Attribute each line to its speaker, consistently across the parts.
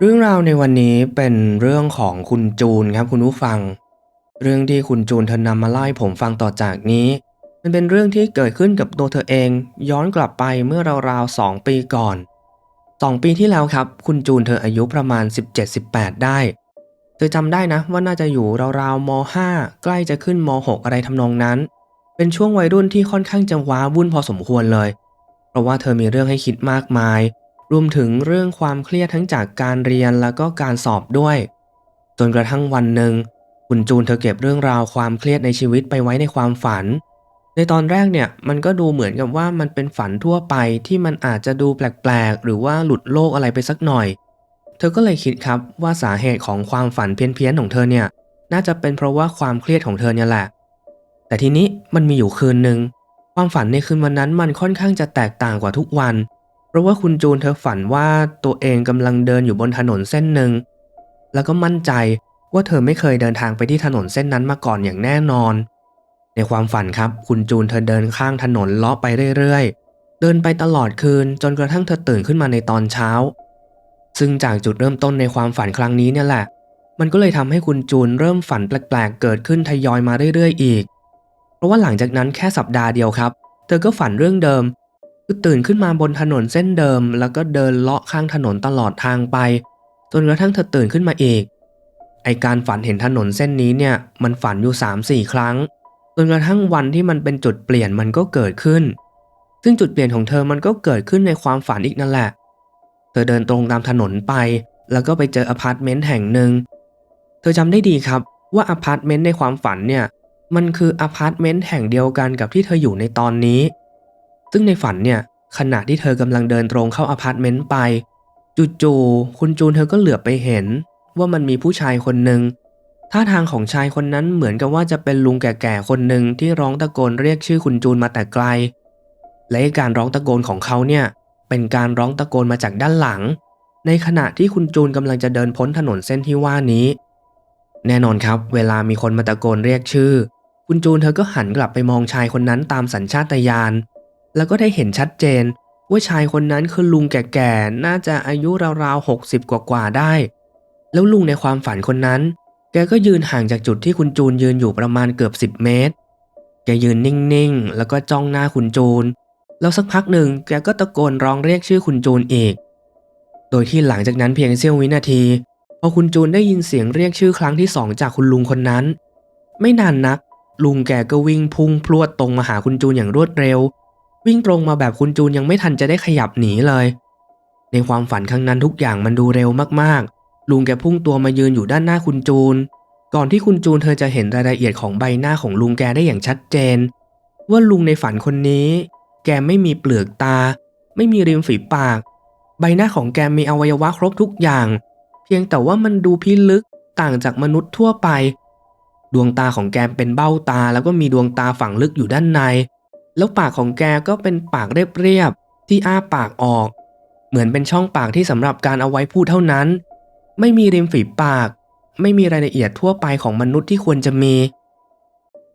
Speaker 1: เรื่องราวในวันนี้เป็นเรื่องของคุณจูนครับคุณผู้ฟัง เรื่องที่คุณจูนเธอนำมาเล่าให้ผมฟังต่อจากนี้ มันเป็นเรื่องที่เกิดขึ้นกับตัวเธอเอง ย้อนกลับไปเมื่อราวๆสองปีก่อนสองปีที่แล้วครับ คุณจูนเธออายุประมาณ 17-18 ได้ เธอจำได้นะว่าน่าจะอยู่ราวๆม .5 ใกล้จะขึ้นม .6 อะไรทำนองนั้น เป็นช่วงวัยรุ่นที่ค่อนข้างจะว้าวุ่นพอสมควรเลย เพราะว่าเธอมีเรื่องให้คิดมากมาย รวมถึงเรื่องความเครียดทั้งจากการเรียนแล้วก็การสอบด้วย จนกระทั่งวันหนึ่ง คุณจูนเธอเก็บเรื่องราวความเครียดในชีวิตไปไว้ในความฝัน ในตอนแรกเนี่ยมันก็ดูเหมือนกับว่ามันเป็นฝันทั่วไปที่มันอาจจะดูแปลกๆ หรือว่าหลุดโลกอะไรไปสักหน่อย เธอก็เลยคิดครับว่าสาเหตุของความฝันเพี้ยนๆของเธอเนี่ยน่าจะเป็นเพราะว่าความเครียดของเธอเนี่ยแหละ แต่ทีนี้มันมีอยู่คืนหนึ่งความฝันในคืนวันนั้นมันค่อนข้างจะแตกต่างกว่าทุกวัน เพราะว่าคุณจูนเธอฝันว่าตัวเองกำลังเดินอยู่บนถนนเส้นหนึ่ง แล้วก็มั่นใจว่าเธอไม่เคยเดินทางไปที่ถนนเส้นนั้นมาก่อนอย่างแน่นอน ในความฝันครับ คุณจูนเธอเดินข้างถนนเลาะไปเรื่อยๆ เดินไปตลอดคืนจนกระทั่งเธอตื่นขึ้นมาในตอนเช้า ซึ่งจากจุดเริ่มต้นในความฝันครั้งนี้เนี่ยแหละ มันก็เลยทำให้คุณจูนเริ่มฝันแปลกๆ เกิดขึ้นทยอยมาเรื่อยๆ อีก เพราะว่าหลังจากนั้นแค่สัปดาห์เดียวครับ เธอก็ฝันเรื่องเดิม คือตื่นขึ้นมาบนถนนเส้นเดิม แล้วก็เดินเลาะข้างถนนตลอดทางไป จนกระทั่งเธอตื่นขึ้นมาอีก ไอการฝันเห็นถนนเส้นนี้เนี่ยมันฝันอยู่3าสี่ครั้ง จนกระทั่งวันที่มันเป็นจุดเปลี่ยนมันก็เกิดขึ้น ซึ่งจุดเปลี่ยนของเธอมันก็เกิดขึ้นในความฝันอีกนั่นแหละ เธอเดินตรงตามถนนไป แล้วก็ไปเจออพาร์ตเมนต์แห่งหนึ่ง เธอจำได้ดีครับว่าอพาร์ตเมนต์ในความฝันเนี่ยมันคืออพาร์ตเมนต์แห่งเดียวกันกับที่เธออยู่ในตอนนี้ ซึ่งในฝันเนี่ยขณะที่เธอกำลังเดินตรงเข้าอพาร์ตเมนต์ไปจู่ๆคุณจูนเธอก็เหลือบไปเห็น ว่ามันมีผู้ชายคนหนึ่งท่าทางของชายคนนั้นเหมือนกับว่าจะเป็นลุงแก่ๆคนหนึ่งที่ร้องตะโกนเรียกชื่อคุณจูนมาแต่ไกล และการร้องตะโกนของเขาเนี่ยเป็นการร้องตะโกนมาจากด้านหลัง ในขณะที่คุณจูนกำลังจะเดินพ้นถนนเส้นที่ว่านี้ แน่นอนครับ เวลามีคนมาตะโกนเรียกชื่อ คุณจูนเธอก็หันกลับไปมองชายคนนั้นตามสัญชาตญาณ แล้วก็ได้เห็นชัดเจน ว่าชายคนนั้นคือลุงแก่ๆ น่าจะอายุราวๆหกสิบกว่าๆได้ แล้วลุงในความฝันคนนั้น แกก็ยืนห่างจากจุดที่คุณจูนยืนอยู่ประมาณเกือบสิบเมตร แกยืนนิ่งๆ แล้วก็จ้องหน้าคุณจูน แล้วสักพักหนึ่งแกก็ตะโกนร้องเรียกชื่อคุณจูนอีก โดยที่หลังจากนั้นเพียงเสี้ยววินาที พอคุณจูนได้ยินเสียงเรียกชื่อครั้งที่สองจากคุณลุงคนนั้น ไม่นานนัก ลุงแกก็วิ่งพุ่งพรวดตรงมาหาคุณจูนอย่างรวดเร็ว วิ่งตรงมาแบบคุณจูนยังไม่ทันจะได้ขยับหนีเลย ในความฝันครั้งนั้นทุกอย่างมันดูเร็วมากๆ ลุงแกพุ่งตัวมายืนอยู่ด้านหน้าคุณจูน ก่อนที่คุณจูนเธอจะเห็นรายละเอียดของใบหน้าของลุงแกได้อย่างชัดเจน ว่าลุงในฝันคนนี้ แกไม่มีเปลือกตา ไม่มีริมฝีปาก ใบหน้าของแกมีอวัยวะครบทุกอย่าง เพียงแต่ว่ามันดูพิลึกต่างจากมนุษย์ทั่วไป ดวงตาของแกเป็นเบ้าตาแล้วก็มีดวงตาฝังลึกอยู่ด้านใน แล้วปากของแกก็เป็นปากเรียบๆที่อ้าปากออก เหมือนเป็นช่องปากที่สำหรับการเอาไว้พูดเท่านั้น ไม่มีริมฝีปาก ไม่มีรายละเอียดทั่วไปของมนุษย์ที่ควรจะมี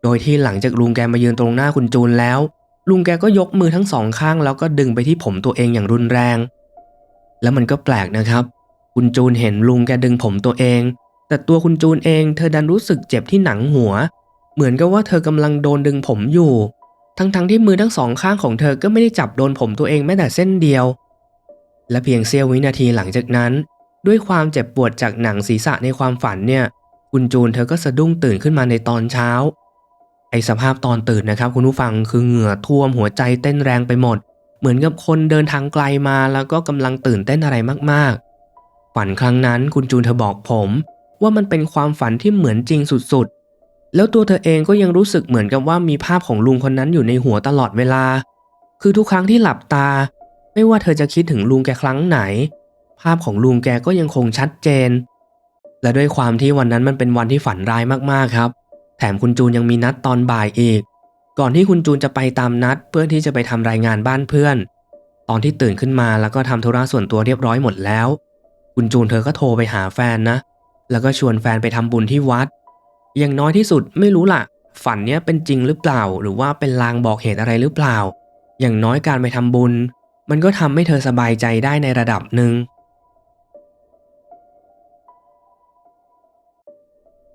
Speaker 1: โดยที่หลังจากลุงแกมายืนตรงหน้าคุณจูนแล้ว ลุงแกก็ยกมือทั้งสองข้างแล้วก็ดึงไปที่ผมตัวเองอย่างรุนแรง แล้วมันก็แปลกนะครับ คุณจูนเห็นลุงแกดึงผมตัวเอง แต่ตัวคุณจูนเอง เธอดันรู้สึกเจ็บที่หนังหัว เหมือนกับว่าเธอกำลังโดนดึงผมอยู่ ทั้งๆทที่มือทั้งสองข้างของเธอก็ไม่ได้จับโดนผมตัวเองแม้แต่เส้นเดียว และเพียงเสี้ยววินาทีหลังจากนั้น ด้วยความเจ็บปวดจากหนังศีรษะในความฝันเนี่ยคุณจูนเธอก็สะดุ้งตื่นขึ้นมาในตอนเช้า ไอสภาพตอนตื่นนะครับ คุณผู้ฟังคือเหงื่อท่วมหัวใจเต้นแรงไปหมด เหมือนกับคนเดินทางไกลมาแล้วก็กำลังตื่นเต้นอะไรมากๆ ฝันครั้งนั้นคุณจูนเธอบอกผม ว่ามันเป็นความฝันที่เหมือนจริงสุดๆ แล้วตัวเธอเองก็ยังรู้สึกเหมือนกับว่ามีภาพของลุงคนนั้นอยู่ในหัวตลอดเวลา คือทุกครั้งที่หลับตา ไม่ว่าเธอจะคิดถึงลุงแกครั้งไหน ภาพของลุงแกก็ยังคงชัดเจน และด้วยความที่วันนั้นมันเป็นวันที่ฝันร้ายมากๆครับ แถมคุณจูนยังมีนัดตอนบ่ายอีก ก่อนที่คุณจูนจะไปตามนัด เพื่อที่จะไปทำรายงานบ้านเพื่อน ตอนที่ตื่นขึ้นมาแล้วก็ทำธุระส่วนตัวเรียบร้อยหมดแล้ว คุณจูนเธอก็โทรไปหาแฟนนะ แล้วก็ชวนแฟนไปทำบุญที่วัด อย่างน้อยที่สุดไม่รู้ละ่ะ ฝันเนี้ยเป็นจริงหรือเปล่า หรือว่าเป็นลางบอกเหตุอะไรหรือเปล่า อย่างน้อยการไปทำบุญ มันก็ทำให้เธอสบายใจได้ในระดับหนึ่ง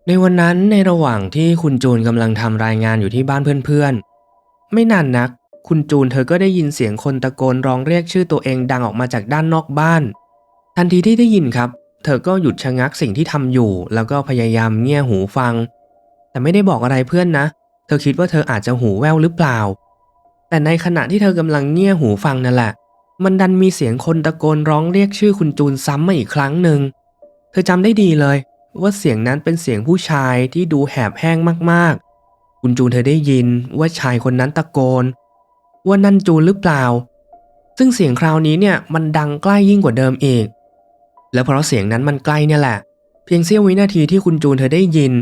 Speaker 1: ในวันนั้นในระหว่างที่คุณจูนกำลังทำรายงานอยู่ที่บ้านเพื่อนๆ ไม่นานนัก คุณจูนเธอก็ได้ยินเสียงคนตะโกนร้องเรียกชื่อตัวเองดังออกมาจากด้านนอกบ้าน ทันทีที่ได้ยินครับ เธอก็หยุดชะงักสิ่งที่ทำอยู่ แล้วก็พยายามเงี่ยหูฟัง แต่ไม่ได้บอกอะไรเพื่อนนะ เธอคิดว่าเธออาจจะหูแว่วหรือเปล่า แต่ในขณะที่เธอกำลังเงี่ยหูฟังนั่นแหละ มันดันมีเสียงคนตะโกนร้องเรียกชื่อคุณจูนซ้ำมาอีกครั้งหนึ่ง เธอจำได้ดีเลย ว่าเสียงนั้นเป็นเสียงผู้ชายที่ดูแหบแห้งมากๆ คุณจูนเธอได้ยินว่าชายคนนั้นตะโกน ว่านั่นจูนหรือเปล่า ซึ่งเสียงคราวนี้เนี่ยมันดังใกล้ยิ่งกว่าเดิมอีก แล้วเพราะเสียงนั้นมันใกล้เนี่ยแหละ เพียงเสี้ยววินาทีที่คุณจูนเธอได้ยิน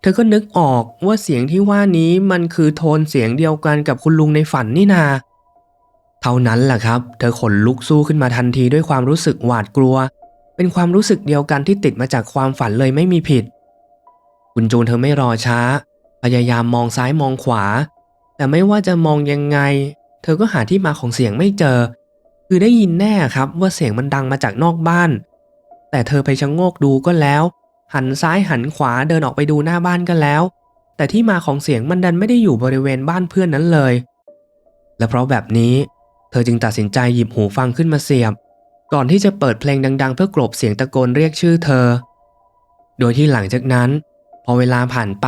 Speaker 1: เธอก็นึกออกว่าเสียงที่ว่านี้มันคือโทนเสียงเดียวกันกับคุณลุงในฝันนี่นา เท่านั้นแหละครับ เธอขนลุกสู้ขึ้นมาทันทีด้วยความรู้สึกหวาดกลัว เป็นความรู้สึกเดียวกันที่ติดมาจากความฝันเลยไม่มีผิด คุณจูนเธอไม่รอช้า พยายามมองซ้ายมองขวา แต่ไม่ว่าจะมองยังไง เธอก็หาที่มาของเสียงไม่เจอ คือได้ยินแน่ครับว่าเสียงมันดังมาจากนอกบ้าน แต่เธอไปชะโงกดูก็แล้ว หันซ้ายหันขวาเดินออกไปดูหน้าบ้านก็แล้ว แต่ที่มาของเสียงมันดันไม่ได้อยู่บริเวณบ้านเพื่อนนั้นเลย และเพราะแบบนี้ เธอจึงตัดสินใจหยิบหูฟังขึ้นมาเสียบ ก่อนที่จะเปิดเพลงดัง ๆ เพื่อกลบเสียงตะโกนเรียกชื่อเธอ โดยที่หลังจากนั้น พอเวลาผ่านไป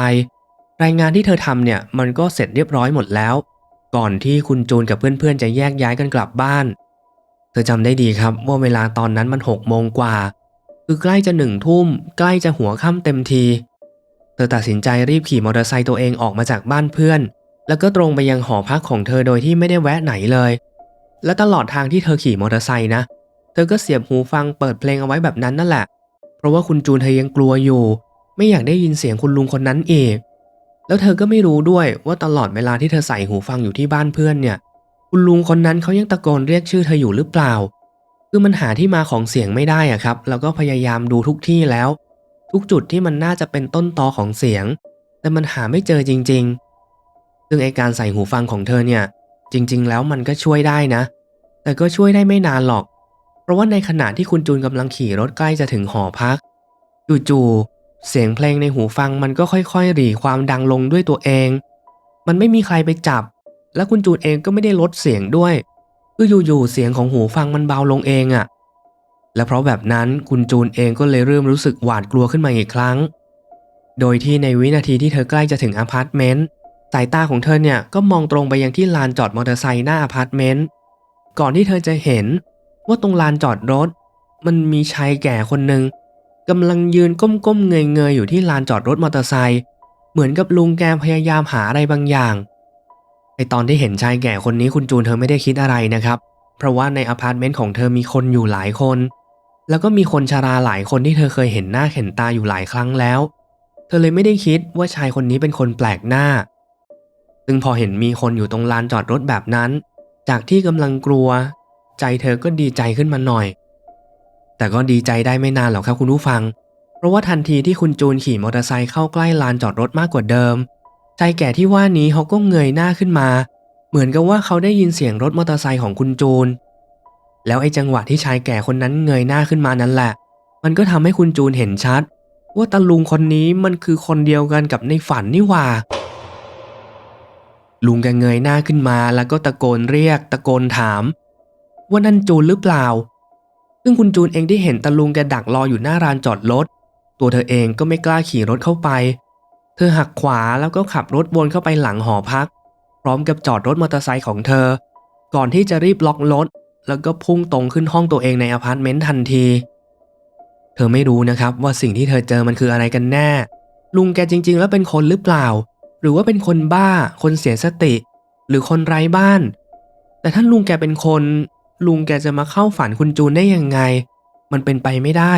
Speaker 1: รายงานที่เธอทำเนี่ยมันก็เสร็จเรียบร้อยหมดแล้ว ก่อนที่คุณจูนกับเพื่อนๆจะแยกย้ายกันกลับบ้านเธอจำได้ดีครับว่าเวลาตอนนั้นมันหกโมงกว่า คือใกล้จะหนึ่งทุ่ม ใกล้จะหัวค่ำเต็มที เธอตัดสินใจรีบขี่มอเตอร์ไซค์ตัวเองออกมาจากบ้านเพื่อน แล้วก็ตรงไปยังหอพักของเธอโดยที่ไม่ได้แวะไหนเลย และตลอดทางที่เธอขี่มอเตอร์ไซค์นะ เธอก็เสียบหูฟังเปิดเพลงเอาไว้แบบนั้นนั่นแหละ เพราะว่าคุณจูนเธอยังกลัวอยู่ ไม่อยากได้ยินเสียงคุณลุงคนนั้นอีก แล้วเธอก็ไม่รู้ด้วยว่าตลอดเวลาที่เธอใส่หูฟังอยู่ที่บ้านเพื่อนเนี่ย คุณลุงคนนั้นเขายังตะโกนเรียกชื่อเธออยู่หรือเปล่า คือมันหาที่มาของเสียงไม่ได้อะครับ แล้วก็พยายามดูทุกที่แล้ว ทุกจุดที่มันน่าจะเป็นต้นตอของเสียง แต่มันหาไม่เจอจริง ๆ ซึ่งไอการใส่หูฟังของเธอเนี่ย จริง ๆ แล้วมันก็ช่วยได้นะ แต่ก็ช่วยได้ไม่นานหรอก เพราะว่าในขณะที่คุณจูนกำลังขี่รถใกล้จะถึงหอพักจู่ๆเสียงเพลงในหูฟังมันก็ค่อยๆหรี่ความดังลงด้วยตัวเอง มันไม่มีใครไปจับ และคุณจูนเองก็ไม่ได้ลดเสียงด้วย คืออยู่ๆเสียงของหูฟังมันเบาลงเองอะ่ะ และเพราะแบบนั้นคุณจูนเองก็เลยเริ่มรู้สึกหวาดกลัวขึ้นมาอีกครั้ง โดยที่ในวินาทีที่เธอใกล้จะถึงอพาร์ตเมนต์สายตาของเธอเนี่ยก็มองตรงไปยังที่ลานจอดมอเตอร์ไซค์หน้าอพาร์ตเมนต์ก่อนที่เธอจะเห็นว่าตรงลานจอดรถ มันมีชายแก่คนหนึ่งกำลังยืนก้มๆเงยๆอยู่ที่ลานจอดรถมอเตอร์ไซค์เหมือนกับลุงแกพยายามหาอะไรบางอย่าง ไอตอนที่เห็นชายแก่คนนี้คุณจูนเธอไม่ได้คิดอะไรนะครับ เพราะว่าในอพาร์ตเมนต์ของเธอมีคนอยู่หลายคน แล้วก็มีคนชราหลายคนที่เธอเคยเห็นหน้าเห็นตาอยู่หลายครั้งแล้ว เธอเลยไม่ได้คิดว่าชายคนนี้เป็นคนแปลกหน้า ซึ่งพอเห็นมีคนอยู่ตรงลานจอดรถแบบนั้น จากที่กำลังกลัว ใจเธอก็ดีใจขึ้นมาหน่อย แต่ก็ดีใจได้ไม่นานหรอกครับคุณผู้ฟัง เพราะว่าทันทีที่คุณจูนขี่มอเตอร์ไซค์เข้าใกล้ลานจอดรถมากกว่าเดิม ชายแก่ที่ว่านี้เขาก็เงยหน้าขึ้นมา เหมือนกับว่าเขาได้ยินเสียงรถมอเตอร์ไซค์ของคุณจูนแล้วไอ้จังหวะที่ชายแก่คนนั้นเงยหน้าขึ้นมานั้นแหละ มันก็ทำให้คุณจูนเห็นชัด ว่าตาลุงคนนี้มันคือคนเดียวกันกับในฝันนี่หว่า ลุงแกเงยหน้าขึ้นมาแล้วก็ตะโกนเรียก ตะโกนถาม ว่านั่นจูนหรือเปล่า ซึ่งคุณจูนเองได้เห็นตาลุงแกดักรออยู่หน้าร้านจอดรถตัวเธอเองก็ไม่กล้าขี่รถเข้าไป เธอหักขวาแล้วก็ขับรถวนเข้าไปหลังหอพัก พร้อมกับจอดรถมอเตอร์ไซค์ของเธอ ก่อนที่จะรีบล็อกรถ แล้วก็พุ่งตรงขึ้นห้องตัวเองในอพาร์ตเมนต์ทันที เธอไม่รู้นะครับว่าสิ่งที่เธอเจอมันคืออะไรกันแน่ ลุงแกจริง ๆ แล้วเป็นคนหรือเปล่า หรือว่าเป็นคนบ้า คนเสียสติ หรือคนไร้บ้าน แต่ถ้าลุงแกเป็นคน ลุงแกจะมาเข้าฝันคุณจูนได้ยังไง มันเป็นไปไม่ได้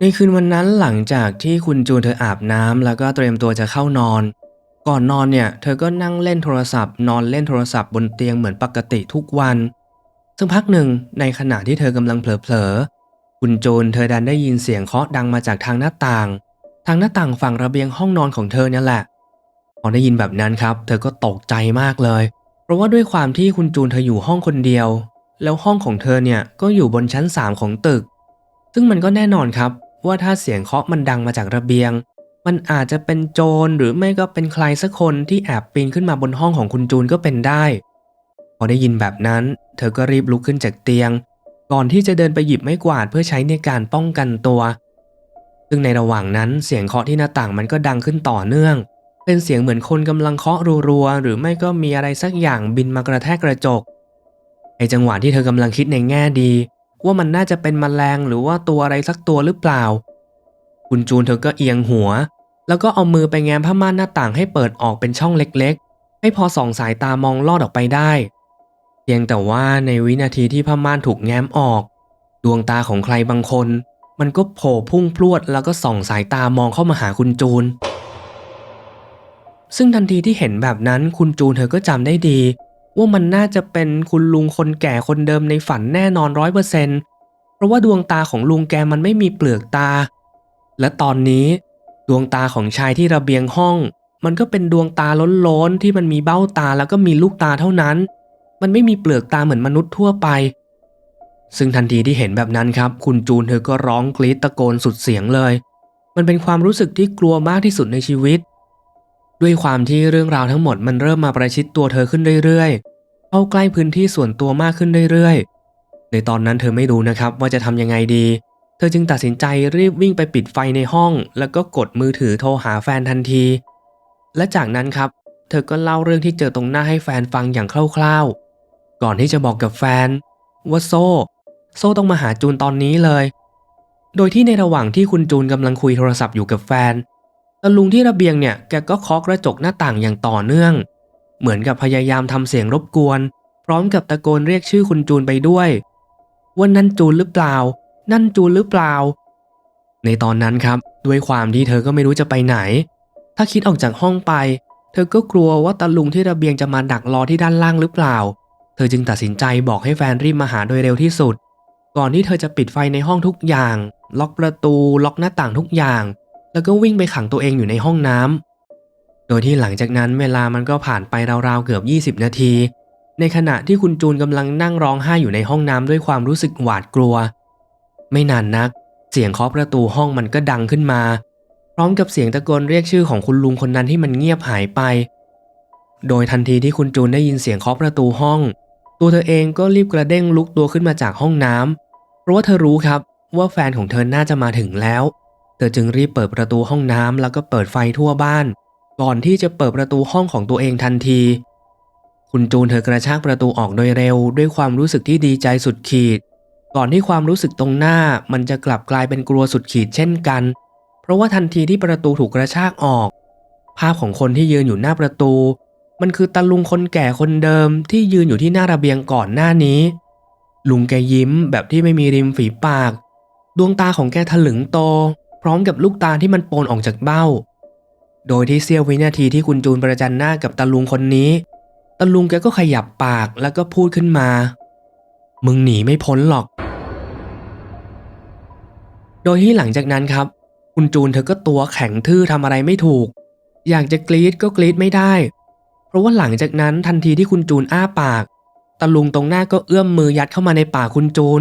Speaker 1: ในคืนวันนั้นหลังจากที่คุณจูนเธออาบน้ำแล้วก็เตรียมตัวจะเข้านอน ก่อนนอนเนี่ย เธอก็นั่งเล่นโทรศัพท์ นอนเล่นโทรศัพท์บนเตียงเหมือนปกติทุกวันสักพักหนึ่งในขณะที่เธอกำลังเผลอๆคุณจูนเธอดันได้ยินเสียงเคาะดังมาจากทางหน้าต่าง ทางหน้าต่างฝั่งระเบียงห้องนอนของเธอเนี่ยแหละพอได้ยินแบบนั้นครับ เธอก็ตกใจมากเลย เพราะว่าด้วยความที่คุณจูนเธออยู่ห้องคนเดียว แล้วห้องของเธอเนี่ยก็อยู่บนชั้นสามของตึก ซึ่งมันก็แน่นอนครับ ว่าถ้าเสียงเคาะมันดังมาจากระเบียง มันอาจจะเป็นโจรหรือไม่ก็เป็นใครสักคนที่แอบปีนขึ้นมาบนห้องของคุณจูนก็เป็นได้ พอได้ยินแบบนั้น เธอก็รีบลุกขึ้นจากเตียง ก่อนที่จะเดินไปหยิบไม้กวาดเพื่อใช้ในการป้องกันตัว ซึ่งในระหว่างนั้นเสียงเคาะที่หน้าต่างมันก็ดังขึ้นต่อเนื่อง เป็นเสียงเหมือนคนกำลังเคาะรัวๆหรือไม่ก็มีอะไรสักอย่างบินมากระแทกกระจกไอจังหวะที่เธอกำลังคิดในแง่ดี ว่ามันน่าจะเป็นมแมลงหรือว่าตัวอะไรสักตัวหรือเปล่า คุณจูนเธอก็เอียงหัว แล้วก็เอามือไปแง้มผ้าม่านหน้าต่างให้เปิดออกเป็นช่องเล็กๆ ให้พอส่องสายตามองลอดออกไปได้ เพียงแต่ว่าในวินาทีที่ผ้าม่านถูกแง้มออก ดวงตาของใครบางคน มันก็โผล่พุ่งพรวดแล้วก็ส่องสายตามองเข้ามาหาคุณจูน ซึ่งทันทีที่เห็นแบบนั้นคุณจูนเธอก็จำได้ดี ว่ามันน่าจะเป็นคุณลุงคนแก่คนเดิมในฝันแน่นอนร้อยเปอร์เซนเพราะว่าดวงตาของลุงแกมันไม่มีเปลือกตา และตอนนี้ ดวงตาของชายที่ระเบียงห้อง มันก็เป็นดวงตาล้นๆที่มันมีเบ้าตาแล้วก็มีลูกตาเท่านั้น มันไม่มีเปลือกตาเหมือนมนุษย์ทั่วไป ซึ่งทันทีที่เห็นแบบนั้นครับ คุณจูนเธอก็ร้องกรีดตะโกนสุดเสียงเลย มันเป็นความรู้สึกที่กลัวมากที่สุดในชีวิต ด้วยความที่เรื่องราวทั้งหมดมันเริ่มมาประชิดตัวเธอขึ้นเรื่อยๆ เข้าใกล้พื้นที่ส่วนตัวมากขึ้นเรื่อยๆ ในตอนนั้นเธอไม่รู้นะครับว่าจะทำยังไงดี เธอจึงตัดสินใจรีบวิ่งไปปิดไฟในห้อง แล้วก็กดมือถือโทรหาแฟนทันที และจากนั้นครับ เธอก็เล่าเรื่องที่เจอตรงหน้าให้แฟนฟังอย่างคร่าวๆ ก่อนที่จะบอกกับแฟนว่าโซ่ โซ่ต้องมาหาจูนตอนนี้เลย โดยที่ในระหว่างที่คุณจูนกำลังคุยโทรศัพท์อยู่กับแฟน ตาลุงที่ระเบียงเนี่ยแกก็เคาะกระจกหน้าต่างอย่างต่อเนื่อง เหมือนกับพยายามทำเสียงรบกวน พร้อมกับตะโกนเรียกชื่อคุณจูนไปด้วยว่านั่นจูนหรือเปล่า นั่นจูนหรือเปล่า ในตอนนั้นครับด้วยความที่เธอก็ไม่รู้จะไปไหน ถ้าคิดออกจากห้องไป เธอก็กลัวว่าตาลุงที่ระเบียงจะมาดักรอที่ด้านล่างหรือเปล่า เธอจึงตัดสินใจบอกให้แฟนรีบมาหาโดยเร็วที่สุด ก่อนที่เธอจะปิดไฟในห้องทุกอย่าง ล็อกประตู ล็อกหน้าต่างทุกอย่าง แล้วก็วิ่งไปขังตัวเองอยู่ในห้องน้ำโดยที่หลังจากนั้นเวลามันก็ผ่านไปราวๆเกือบ 20 นาที ในขณะที่คุณจูนกำลังนั่งร้องไห้อยู่ในห้องน้ำด้วยความรู้สึกหวาดกลัว ไม่นานนัก เสียงเคาะประตูห้องมันก็ดังขึ้นมา พร้อมกับเสียงตะโกนเรียกชื่อของคุณลุงคนนั้นที่มันเงียบหายไป โดยทันทีที่คุณจูนได้ยินเสียงเคาะประตูห้อง ตัวเธอเองก็รีบกระเด้งลุกตัวขึ้นมาจากห้องน้ำเพราะว่าเธอรู้ครับว่าแฟนของเธอน่าจะมาถึงแล้ว เธอจึงรีบเปิดประตูห้องน้ำแล้วก็เปิดไฟทั่วบ้าน ก่อนที่จะเปิดประตูห้องของตัวเองทันที คุณจูนเธอกระชากประตูออกโดยเร็ว ด้วยความรู้สึกที่ดีใจสุดขีด ก่อนที่ความรู้สึกตรงหน้ามันจะกลับกลายเป็นกลัวสุดขีดเช่นกัน เพราะว่าทันทีที่ประตูถูกกระชากออก ภาพของคนที่ยืนอยู่หน้าประตู มันคือตาลุงคนแก่คนเดิมที่ยืนอยู่ที่หน้าระเบียงก่อนหน้านี้ ลุงแกยิ้มแบบที่ไม่มีริมฝีปาก ดวงตาของแกถลึงโต ร้อมกับลูกตาที่มันโปนออกจากเบ้า โดยที่เสี้ยววินาทีที่คุณจูนประจันหน้ากับตาลุงคนนี้ตาลุงแกก็ขยับปากแล้วก็พูดขึ้นมา มึงหนีไม่พ้นหรอก โดยที่หลังจากนั้นครับ คุณจูนเธอก็ตัวแข็งทื่อทำอะไรไม่ถูก อยากจะกรีดก็กรีดไม่ได้ เพราะว่าหลังจากนั้นทันทีที่คุณจูนอ้าปากตาลุงตรงหน้าก็เอื้อมมือยัดเข้ามาในปากคุณจูน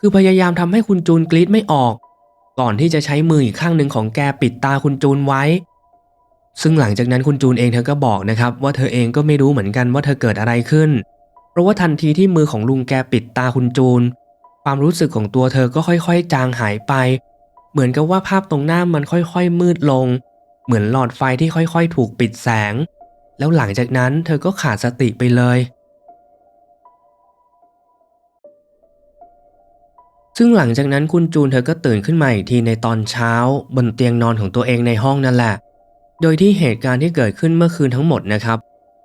Speaker 1: คือพยายามทำให้คุณจูนกรีดไม่ออก ก่อนที่จะใช้มืออีกข้างหนึ่งของแกปิดตาคุณจูนไว้ ซึ่งหลังจากนั้นคุณจูนเองเธอก็บอกนะครับว่าเธอเองก็ไม่รู้เหมือนกันว่าเธอเกิดอะไรขึ้น เพราะว่าทันทีที่มือของลุงแกปิดตาคุณจูน ความรู้สึกของตัวเธอก็ค่อยๆ จางหายไป เหมือนกับว่าภาพตรงหน้ามันค่อยๆ มืดลง เหมือนหลอดไฟที่ค่อยๆ ถูกปิดแสง แล้วหลังจากนั้นเธอก็ขาดสติไปเลย ซึ่งหลังจากนั้นคุณจูนเธอก็ตื่นขึ้นมาอีกทีในตอนเช้า บนเตียงนอนของตัวเองในห้องนั่นแหละ โดยที่เหตุการณ์ที่เกิดขึ้นเมื่อคืนทั้งหมดนะครับ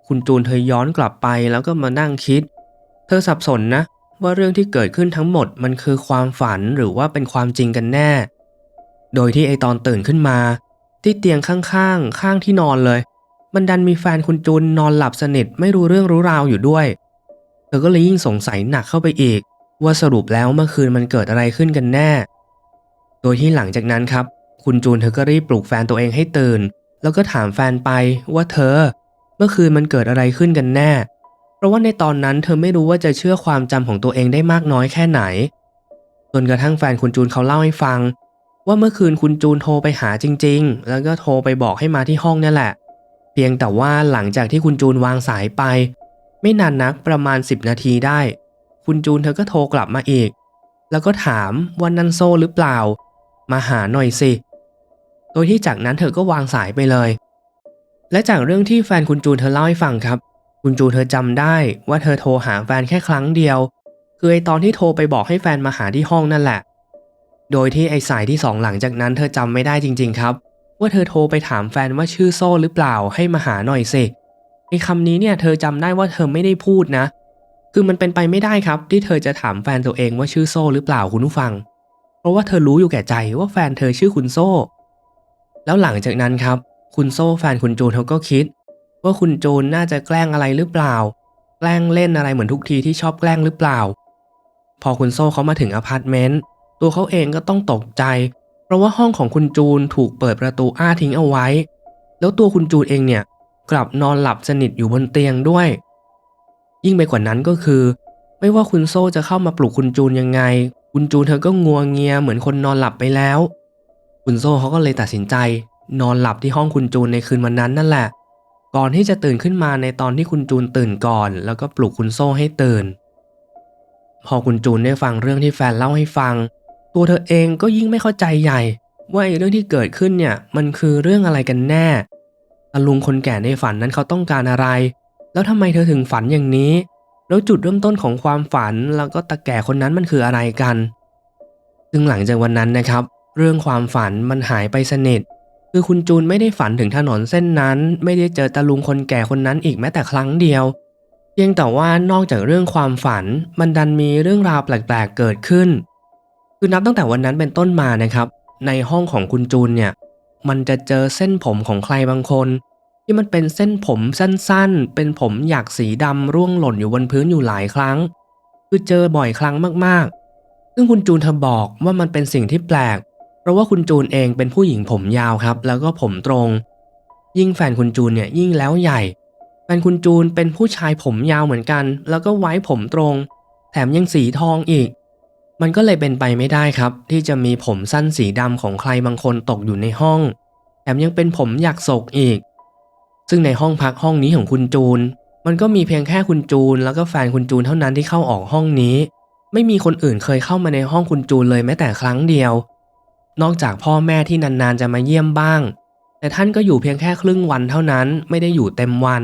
Speaker 1: คุณจูนเธอย้อนกลับไปแล้วก็มานั่งคิด เธอสับสนนะ ว่าเรื่องที่เกิดขึ้นทั้งหมดมันคือความฝันหรือว่าเป็นความจริงกันแน่ โดยที่ไอตอนตื่นขึ้นมา ที่เตียงข้างๆข้างที่นอนเลย มันดันมีแฟนคุณจูนนอนหลับสนิทไม่รู้เรื่องรู้ราวอยู่ด้วย เธอก็เลยยิ่งสงสัยหนักเข้าไปอีก ว่าสรุปแล้วเมื่อคืนมันเกิดอะไรขึ้นกันแน่ โดยที่หลังจากนั้นครับ คุณจูนเธอก็รีบปลุกแฟนตัวเองให้ตื่น แล้วก็ถามแฟนไปว่าเธอ เมื่อคืนมันเกิดอะไรขึ้นกันแน่ เพราะว่าในตอนนั้นเธอไม่รู้ว่าจะเชื่อความจำของตัวเองได้มากน้อยแค่ไหน จนกระทั่งแฟนคุณจูนเขาเล่าให้ฟัง ว่าเมื่อคืนคุณจูนโทรไปหาจริง ๆ แล้วก็โทรไปบอกให้มาที่ห้องนั่นแหละ เพียงแต่ว่าหลังจากที่คุณจูนวางสายไป ไม่นานนักประมาณ 10 นาทีได้ คุณจูนเธอก็โทรกลับมาอีก แล้วก็ถามว่านันโซหรือเปล่า มาหาหน่อยสิ โดยที่จากนั้นเธอก็วางสายไปเลย และจากเรื่องที่แฟนคุณจูนเธอเล่าให้ฟังครับ คุณจูนเธอจำได้ว่าเธอโทรหาแฟนแค่ครั้งเดียว คือไอตอนที่โทรไปบอกให้แฟนมาหาที่ห้องนั่นแหละ โดยที่ไอสายที่สองหลังจากนั้นเธอจำไม่ได้จริง ๆ ครับ ว่าเธอโทรไปถามแฟนว่าชื่อโซ่หรือเปล่าให้มาหาหน่อยสิไอคำนี้เนี่ยเธอจำได้ว่าเธอไม่ได้พูดนะ คือมันเป็นไปไม่ได้ครับ ที่เธอจะถามแฟนตัวเองว่าชื่อโซ่หรือเปล่าคุณผู้ฟัง เพราะว่าเธอรู้อยู่แก่ใจว่าแฟนเธอชื่อคุณโซ่ แล้วหลังจากนั้นครับ คุณโซ่แฟนคุณจูนเขาก็คิด ว่าคุณจูนน่าจะแกล้งอะไรหรือเปล่า แกล้งเล่นอะไรเหมือนทุกทีที่ชอบแกล้งหรือเปล่า พอคุณโซ่เขามาถึงอพาร์ตเมนต์ตัวเขาเองก็ต้องตกใจ เพราะว่าห้องของคุณจูนถูกเปิดประตูอ้าทิ้งเอาไว้ แล้วตัวคุณจูนเองเนี่ยกลับนอนหลับสนิทอยู่บนเตียงด้วย ยิ่งไปกว่านั้นก็คือ ไม่ว่าคุณโซ่จะเข้ามาปลุกคุณจูนยังไง คุณจูนเธอก็งัวเงียเหมือนคนนอนหลับไปแล้ว คุณโซ่เขาก็เลยตัดสินใจ นอนหลับที่ห้องคุณจูนในคืนวันนั้นนั่นแหละ ก่อนที่จะตื่นขึ้นมาในตอนที่คุณจูนตื่นก่อน แล้วก็ปลุกคุณโซ่ให้ตื่น พอคุณจูนได้ฟังเรื่องที่แฟนเล่าให้ฟัง ตัวเธอเองก็ยิ่งไม่เข้าใจใหญ่ ว่าไอ้เรื่องที่เกิดขึ้นเนี่ยมันคือเรื่องอะไรกันแน่ตาลุงคนแก่ในฝันนั้นเขาต้องการอะไร แล้วทำไมเธอถึงฝันอย่างนี้ แล้วจุดเริ่มต้นของความฝันแล้วก็ตาแก่คนนั้นมันคืออะไรกัน ซึ่งหลังจากวันนั้นนะครับ เรื่องความฝันมันหายไปสนิทคือคุณจูนไม่ได้ฝันถึงถนนเส้นนั้น ไม่ได้เจอตาลุงคนแก่คนนั้นอีกแม้แต่ครั้งเดียว เพียงแต่ว่านอกจากเรื่องความฝัน มันดันมีเรื่องราวแปลกๆเกิดขึ้น คือนับตั้งแต่วันนั้นเป็นต้นมานะครับ ในห้องของคุณจูนเนี่ย มันจะเจอเส้นผมของใครบางคน ที่มันเป็นเส้นผมสั้นๆ เป็นผมหยักสีดำร่วงหล่นอยู่บนพื้นอยู่หลายครั้ง คือเจอบ่อยครั้งมากๆ ซึ่งคุณจูนเธอบอกว่ามันเป็นสิ่งที่แปลก เพราะว่าคุณจูนเองเป็นผู้หญิงผมยาวครับ แล้วก็ผมตรง ยิ่งแฟนคุณจูนเนี่ยยิ่งแล้วใหญ่ แฟนคุณจูนเป็นผู้ชายผมยาวเหมือนกัน แล้วก็ไว้ผมตรง แถมยังสีทองอีก มันก็เลยเป็นไปไม่ได้ครับ ที่จะมีผมสั้นสีดำของใครบางคนตกอยู่ในห้อง แถมยังเป็นผมหยักศกอีก ซึ่งในห้องพักห้องนี้ของคุณจูน มันก็มีเพียงแค่คุณจูน แล้วก็แฟนคุณจูนเท่านั้นที่เข้าออกห้องนี้ ไม่มีคนอื่นเคยเข้ามาในห้องคุณจูนเลยแม้แต่ครั้งเดียว นอกจากพ่อแม่ที่นานๆจะมาเยี่ยมบ้าง แต่ท่านก็อยู่เพียงแค่ครึ่งวันเท่านั้นไม่ได้อยู่เต็มวัน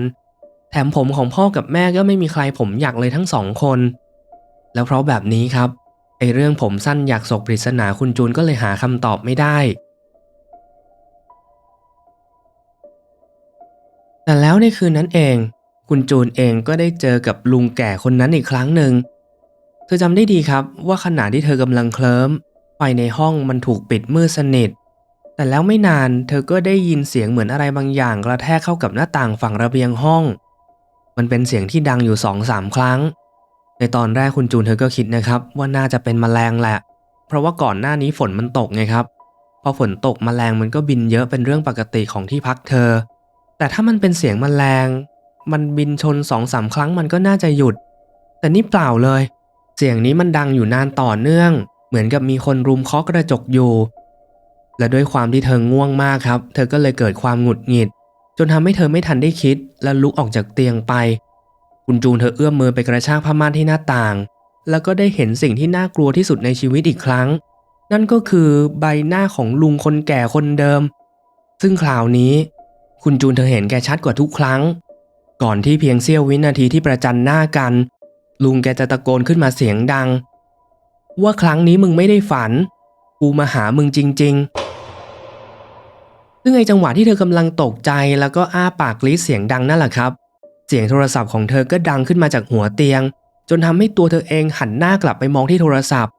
Speaker 1: แถมผมของพ่อกับแม่ก็ไม่มีใครผมหยักเลยทั้งสองคน แล้วเพราะแบบนี้ครับไอเรื่องผมสั้นอยากศกปริศนาคุณจูนก็เลยหาคำตอบไม่ได้ แต่แล้วในคืนนั้นเอง คุณจูนเองก็ได้เจอกับลุงแก่คนนั้นอีกครั้งหนึ่ง เธอจำได้ดีครับว่าขณะที่เธอกำลังเคลิ้มไฟในห้องมันถูกปิดมืดสนิท แต่แล้วไม่นานเธอก็ได้ยินเสียงเหมือนอะไรบางอย่างกระแทกเข้ากับหน้าต่างฝั่งระเบียงห้อง มันเป็นเสียงที่ดังอยู่สองสามครั้ง ในตอนแรกคุณจูนเธอก็คิดนะครับว่าน่าจะเป็นมแมลงแหละ เพราะว่าก่อนหน้านี้ฝนมันตกไงครับ พอฝนตกมแมลงมันก็บินเยอะเป็นเรื่องปกติของที่พักเธอ แต่ถ้ามันเป็นเสียงมแมลง มันบินชนสองสามครั้งมันก็น่าจะหยุด แต่นี่เปล่าเลย เสียงนี้มันดังอยู่นานต่อเนื่อง เหมือนกับมีคนรุมเคาะกระจกอยู่ และด้วยความที่เธอง่วงมากครับ เธอก็เลยเกิดความหงุดหงิด จนทำให้เธอไม่ทันได้คิด และลุกออกจากเตียงไป คุณจูนเธอเอื้อมมือไปกระชากผ้าม่านที่หน้าต่าง แล้วก็ได้เห็นสิ่งที่น่ากลัวที่สุดในชีวิตอีกครั้ง นั่นก็คือใบหน้าของลุงคนแก่คนเดิม ซึ่งคราวนี้ คุณจูนเธอเห็นแกชัดกว่าทุกครั้ง ก่อนที่เพียงเสี้ยววินาทีที่ประจันหน้ากัน ลุงแกจะตะโกนขึ้นมาเสียงดัง ว่าครั้งนี้มึงไม่ได้ฝัน กูมาหามึงจริง ๆ ซึ่งในจังหวะที่เธอกำลังตกใจแล้วก็อ้าปากกรีดเสียงดังนั่นแหละครับ เสียงโทรศัพท์ของเธอก็ดังขึ้นมาจากหัวเตียง จนทำให้ตัวเธอเองหันหน้ากลับไปมองที่โทรศัพท์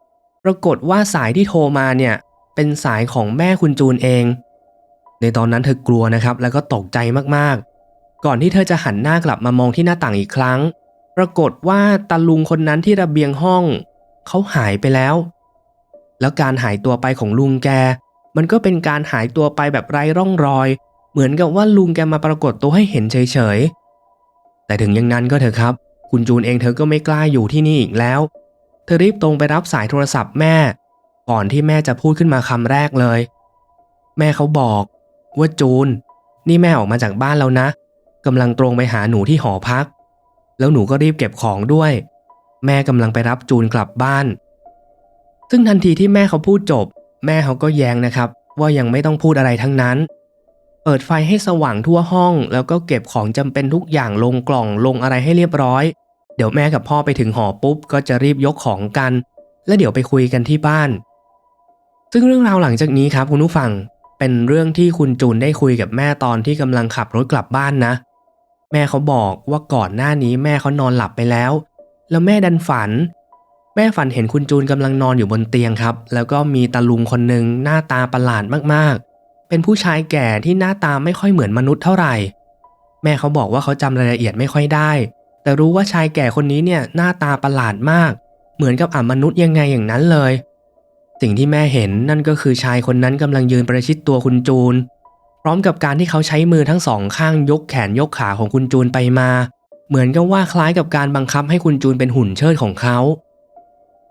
Speaker 1: ปรากฏว่าสายที่โทรมาเนี่ยเป็นสายของแม่คุณจูนเอง ในตอนนั้นเธอกลัวนะครับ แล้วก็ตกใจมากๆ ก่อนที่เธอจะหันหน้ากลับมามองที่หน้าต่างอีกครั้ง ปรากฏว่าตาลุงคนนั้นที่ระเบียงห้อง เขาหายไปแล้ว แล้วการหายตัวไปของลุงแก มันก็เป็นการหายตัวไปแบบไร้ร่องรอย เหมือนกับว่าลุงแกมาปรากฏตัวให้เห็นเฉยๆ แต่ถึงอย่างนั้นก็เถอะครับ คุณจูนเองเธอก็ไม่กล้าอยู่ที่นี่อีกแล้ว เธอรีบตรงไปรับสายโทรศัพท์แม่ ก่อนที่แม่จะพูดขึ้นมาคำแรกเลย แม่เขาบอก ว่าจูน นี่แม่ออกมาจากบ้านแล้วนะกำลังตรงไปหาหนูที่หอพัก แล้วหนูก็รีบเก็บของด้วย แม่กำลังไปรับจูนกลับบ้าน ซึ่งทันทีที่แม่เขาพูดจบ แม่เขาก็แย้งนะครับ ว่ายังไม่ต้องพูดอะไรทั้งนั้น เปิดไฟให้สว่างทั่วห้อง แล้วก็เก็บของจำเป็นทุกอย่างลงกล่องลงอะไรให้เรียบร้อย เดี๋ยวแม่กับพ่อไปถึงหอปุ๊บ ก็จะรีบยกของกัน และเดี๋ยวไปคุยกันที่บ้านซึ่งเรื่องราวหลังจากนี้ครับคุณผู้ฟัง เป็นเรื่องที่คุณจูนได้คุยกับแม่ตอนที่กำลังขับรถกลับบ้านนะ แม่เขาบอกว่าก่อนหน้านี้แม่เขานอนหลับไปแล้ว แล้วแม่ดันฝัน แม่ฝันเห็นคุณจูนกำลังนอนอยู่บนเตียงครับ แล้วก็มีตาลุงคนหนึ่งหน้าตาประหลาดมากๆ เป็นผู้ชายแก่ที่หน้าตาไม่ค่อยเหมือนมนุษย์เท่าไหร่ แม่เขาบอกว่าเขาจำรายละเอียดไม่ค่อยได้ แต่รู้ว่าชายแก่คนนี้เนี่ยหน้าตาประหลาดมาก เหมือนกับอ่ามนุษย์ยังไงอย่างนั้นเลย สิ่งที่แม่เห็นนั่นก็คือชายคนนั้นกำลังยืนประชิดตัวคุณจูน พร้อมกับการที่เขาใช้มือทั้งสองข้างยกแขนยกขาของคุณจูนไปมา เหมือนกับว่าคล้ายกับการบังคับให้คุณจูนเป็นหุ่นเชิดของเขา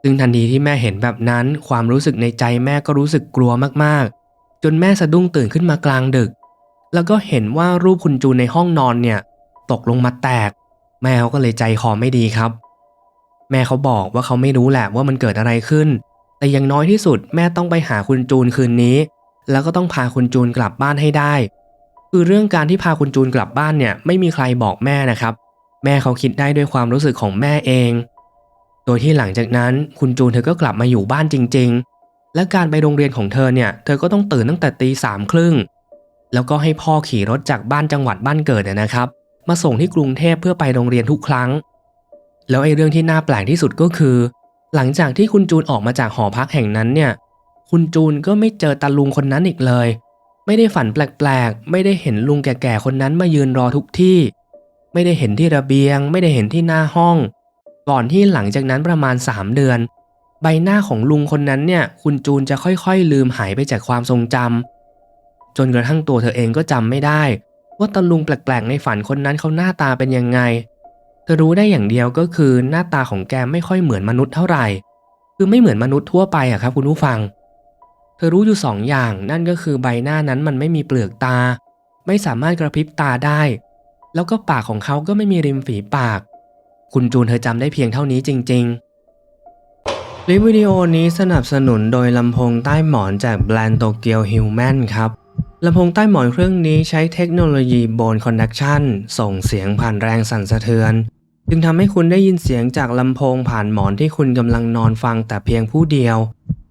Speaker 1: ซึ่งทันทีที่แม่เห็นแบบนั้น ความรู้สึกในใจแม่ก็รู้สึกกลัวมากๆ จนแม่สะดุ้งตื่นขึ้นมากลางดึก แล้วก็เห็นว่ารูปคุณจูนในห้องนอนเนี่ย ตกลงมาแตก แม่เขาก็เลยใจคอไม่ดีครับ แม่เขาบอกว่าเขาไม่รู้แหละว่ามันเกิดอะไรขึ้น แต่อย่างน้อยที่สุดแม่ต้องไปหาคุณจูนคืนนี้ แล้วก็ต้องพาคุณจูนกลับบ้านให้ได้ คือเรื่องการที่พาคุณจูนกลับบ้านเนี่ยไม่มีใครบอกแม่นะครับ แม่เขาคิดได้ด้วยความรู้สึกของแม่เอง โดยที่หลังจากนั้นคุณจูนเธอก็กลับมาอยู่บ้านจริง ๆ และการไปโรงเรียนของเธอเนี่ยเธอก็ต้องตื่นตั้งแต่ตีสามครึ่งแล้วก็ให้พ่อขี่รถจากบ้านจังหวัดบ้านเกิดเนี่ยนะครับ มาส่งที่กรุงเทพเพื่อไปโรงเรียนทุกครั้ง แล้วไอ้เรื่องที่น่าแปลกที่สุดก็คือ หลังจากที่คุณจูนออกมาจากหอพักแห่งนั้นเนี่ย คุณจูนก็ไม่เจอตาลุงคนนั้นอีกเลย ไม่ได้ฝันแปลกๆ ไม่ได้เห็นลุงแก่ๆคนนั้นมายืนรอทุกที่ ไม่ได้เห็นที่ระเบียง ไม่ได้เห็นที่หน้าห้อง ก่อนที่หลังจากนั้นประมาณ 3 เดือน ใบหน้าของลุงคนนั้นเนี่ย คุณจูนจะค่อยๆ ลืมหายไปจากความทรงจำจนกระทั่งตัวเธอเองก็จำไม่ได้ ว่าตาลุงแปลกๆ ในฝันคนนั้นเขาหน้าตาเป็นยังไง รู้ได้อย่างเดียวก็คือหน้าตาของแกไม่ค่อยเหมือนมนุษย์เท่าไหร่ คือไม่เหมือนมนุษย์ทั่วไปอะครับคุณผู้ฟัง เธอรู้อยู่สองอย่างนั่นก็คือใบหน้านั้นมันไม่มีเปลือกตา ไม่สามารถกระพริบตาได้ แล้วก็ปากของเขาก็ไม่มีริมฝีปาก คุณจูนเธอจำได้เพียงเท่านี้จริง ๆ คลิปวิดีโอนี้สนับสนุนโดยลำโพงใต้หมอนจากแบรนด์โตเกียวฮิวแมนครับลำโพงใต้หมอนเครื่องนี้ใช้เทคโนโลยีโบนคอนดักชันส่งเสียงผ่านแรงสั่นสะเทือน จึงทำให้คุณได้ยินเสียงจากลำโพงผ่านหมอนที่คุณกำลังนอนฟังแต่เพียงผู้เดียว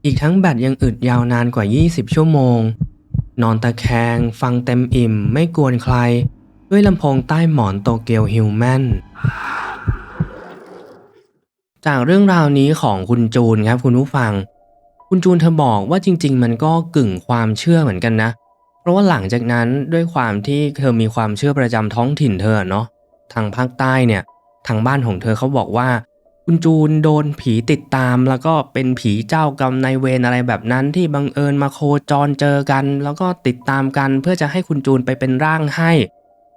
Speaker 1: อีกทั้งแบตยังอึดยาวนานกว่า 20 ชั่วโมง นอนตะแคง ฟังเต็มอิ่ม ไม่กวนใคร ด้วยลำโพงใต้หมอนโตเกียวฮิวแมนจากเรื่องราวนี้ของคุณจูนครับคุณผู้ฟัง คุณจูนเธอบอกว่าจริง ๆ มันก็กึ่งความเชื่อเหมือนกันนะ เพราะว่าหลังจากนั้นด้วยความที่เธอมีความเชื่อประจำท้องถิ่นเธอเนาะทางภาคใต้เนี่ย ทางบ้านของเธอเขาบอกว่า คุณจูนโดนผีติดตาม แล้วก็เป็นผีเจ้ากรรมนายเวรอะไรแบบนั้นที่บังเอิญมาโคจรเจอกัน แล้วก็ติดตามกันเพื่อจะให้คุณจูนไปเป็นร่างให้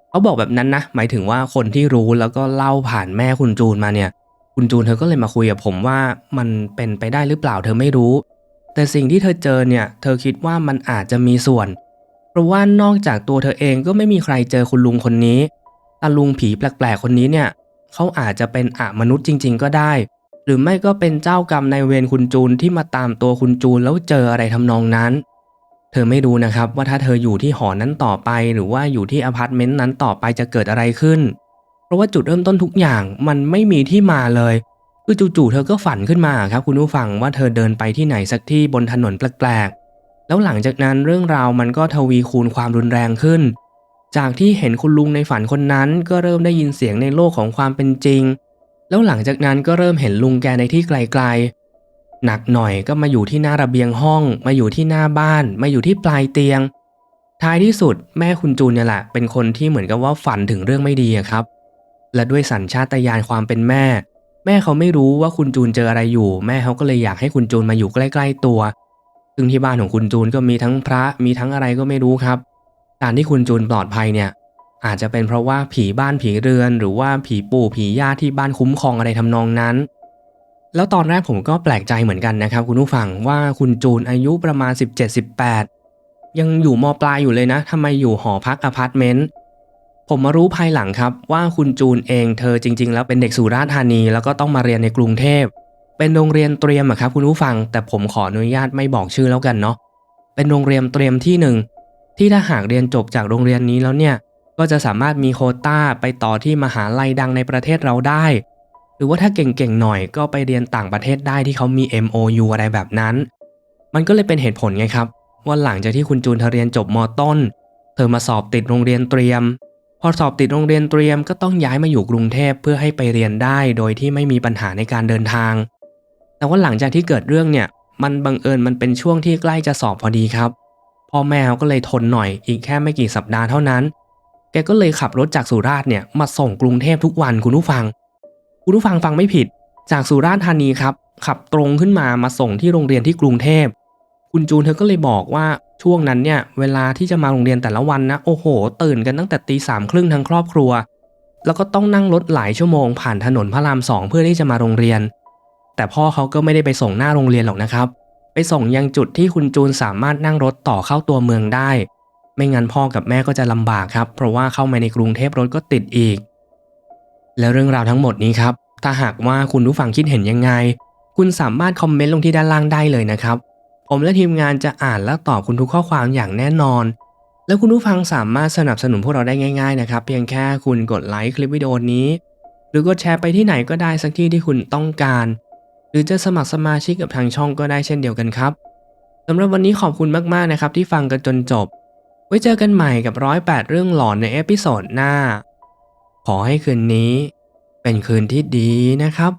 Speaker 1: เขาบอกแบบนั้นนะ หมายถึงว่าคนที่รู้แล้วก็เล่าผ่านแม่คุณจูนมาเนี่ย คุณจูนเธอก็เลยมาคุยกับผมว่ามันเป็นไปได้หรือเปล่าเธอไม่รู้ แต่สิ่งที่เธอเจอเนี่ย เธอคิดว่ามันอาจจะมีส่วน เพราะว่านอกจากตัวเธอเองก็ไม่มีใครเจอคุณลุงคนนี้ตาลุงผีแปลกๆคนนี้เนี่ย เขาอาจจะเป็นอะมนุษย์จริง ๆ ก็ได้ หรือไม่ก็เป็นเจ้ากรรมในเวรคุณจูนที่มาตามตัวคุณจูนแล้วเจออะไรทำนองนั้น เธอไม่รู้นะครับว่าถ้าเธออยู่ที่หอนั้นต่อไป หรือว่าอยู่ที่อพาร์ตเมนต์นั้นต่อไปจะเกิดอะไรขึ้น เพราะว่าจุดเริ่มต้นทุกอย่างมันไม่มีที่มาเลยคือจู่ๆเธอก็ฝันขึ้นมาครับคุณผู้ฟังว่าเธอเดินไปที่ไหนสักที่บนถนนแปลกๆแล้วหลังจากนั้นเรื่องราวมันก็ทวีคูณความรุนแรงขึ้น จากที่เห็นคุณลุงในฝันคนนั้นก็เริ่มได้ยินเสียงในโลกของความเป็นจริง แล้วหลังจากนั้นก็เริ่มเห็นลุงแกในที่ไกลๆ หนักหน่อยก็มาอยู่ที่หน้าระเบียงห้อง มาอยู่ที่หน้าบ้าน มาอยู่ที่ปลายเตียง ท้ายที่สุดแม่คุณจูนเนี่ยแหละ เป็นคนที่เหมือนกับว่าฝันถึงเรื่องไม่ดีครับ และด้วยสัญชาตญาณความเป็นแม่ แม่เขาไม่รู้ว่าคุณจูนเจออะไรอยู่ แม่เขาก็เลยอยากให้คุณจูนมาอยู่ใกล้ ๆตัว ซึ่งที่บ้านของคุณจูนก็มีทั้งพระมีทั้งอะไรก็ไม่รู้ครับ การที่คุณจูนปลอดภัยเนี่ย อาจจะเป็นเพราะว่าผีบ้านผีเรือน หรือว่าผีปู่ผีย่าที่บ้านคุ้มครองอะไรทำนองนั้น แล้วตอนแรกผมก็แปลกใจเหมือนกันนะครับ คุณผู้ฟังว่าคุณจูนอายุประมาณ 17-18 ยังอยู่มปลายอยู่เลยนะทำไมอยู่หอพักอพาร์ตเมนต์ผมมารู้ภายหลังครับว่าคุณจูนเองเธอจริง ๆ แล้วเป็นเด็กสุราษฎร์ธานี แล้วก็ต้องมาเรียนในกรุงเทพ เป็นโรงเรียนเตรียมอะครับคุณผู้ฟัง แต่ผมขออนุญาตไม่บอกชื่อแล้วกันเนาะเป็นโรงเรียนเตรียมที่หนึ่ง ที่ถ้าหากเรียนจบจากโรงเรียนนี้แล้วเนี่ยก็จะสามารถมีโคต้าไปต่อที่มหาลัยดังในประเทศเราได้ หรือว่าถ้าเก่งๆหน่อยก็ไปเรียนต่างประเทศได้ที่เขามี MOU อะไรแบบนั้น มันก็เลยเป็นเหตุผลไงครับ ว่าหลังจากที่คุณจูนเธอเรียนจบมต้น เธอมาสอบติดโรงเรียนเตรียม พอสอบติดโรงเรียนเตรียมก็ต้องย้ายมาอยู่กรุงเทพเพื่อให้ไปเรียนได้โดยที่ไม่มีปัญหาในการเดินทาง แต่ว่าหลังจากที่เกิดเรื่องเนี่ย มันบังเอิญมันเป็นช่วงที่ใกล้จะสอบพอดีครับ พ่อแม่เขาก็เลยทนหน่อยอีกแค่ไม่กี่สัปดาห์เท่านั้น แกก็เลยขับรถจากสุราษฎร์เนี่ยมาส่งกรุงเทพทุกวันคุณผู้ฟัง คุณผู้ฟังฟังไม่ผิด จากสุราษฎร์ธานีครับขับตรงขึ้นมามาส่งที่โรงเรียนที่กรุงเทพ คุณจูนเธอก็เลยบอกว่าช่วงนั้นเนี่ยเวลาที่จะมาโรงเรียนแต่ละวันนะโอ้โห ตื่นกันตั้งแต่ตีสามครึ่งทั้งครอบครัว แล้วก็ต้องนั่งรถหลายชั่วโมงผ่านถนนพระรามสองเพื่อที่จะมาโรงเรียน แต่พ่อเขาก็ไม่ได้ไปส่งหน้าโรงเรียนหรอกนะครับ ไปส่งยังจุดที่คุณจูนสามารถนั่งรถต่อเข้าตัวเมืองได้ ไม่งั้นพ่อกับแม่ก็จะลำบากครับ เพราะว่าเข้ามาในกรุงเทพรถก็ติดอีก แล้วเรื่องราวทั้งหมดนี้ครับ ถ้าหากว่าคุณผู้ฟังคิดเห็นยังไง คุณสามารถคอมเมนต์ลงที่ด้านล่างได้เลยนะครับ ผมและทีมงานจะอ่านและตอบคุณทุกข้อความอย่างแน่นอน แล้วคุณผู้ฟังสามารถสนับสนุนพวกเราได้ง่ายๆนะครับ เพียงแค่คุณกดไลค์คลิปวิดีโอนี้ หรือกดแชร์ไปที่ไหนก็ได้สักที่ที่คุณต้องการ หรือจะสมัครสมาชิกกับทางช่องก็ได้เช่นเดียวกันครับสำหรับวันนี้ขอบคุณมากๆนะครับที่ฟังกันจนจบ ไว้เจอกันใหม่กับร้อยแปดเรื่องหลอนในเอพิโซดหน้า ขอให้คืนนี้ เป็นคืนที่ดีนะครับ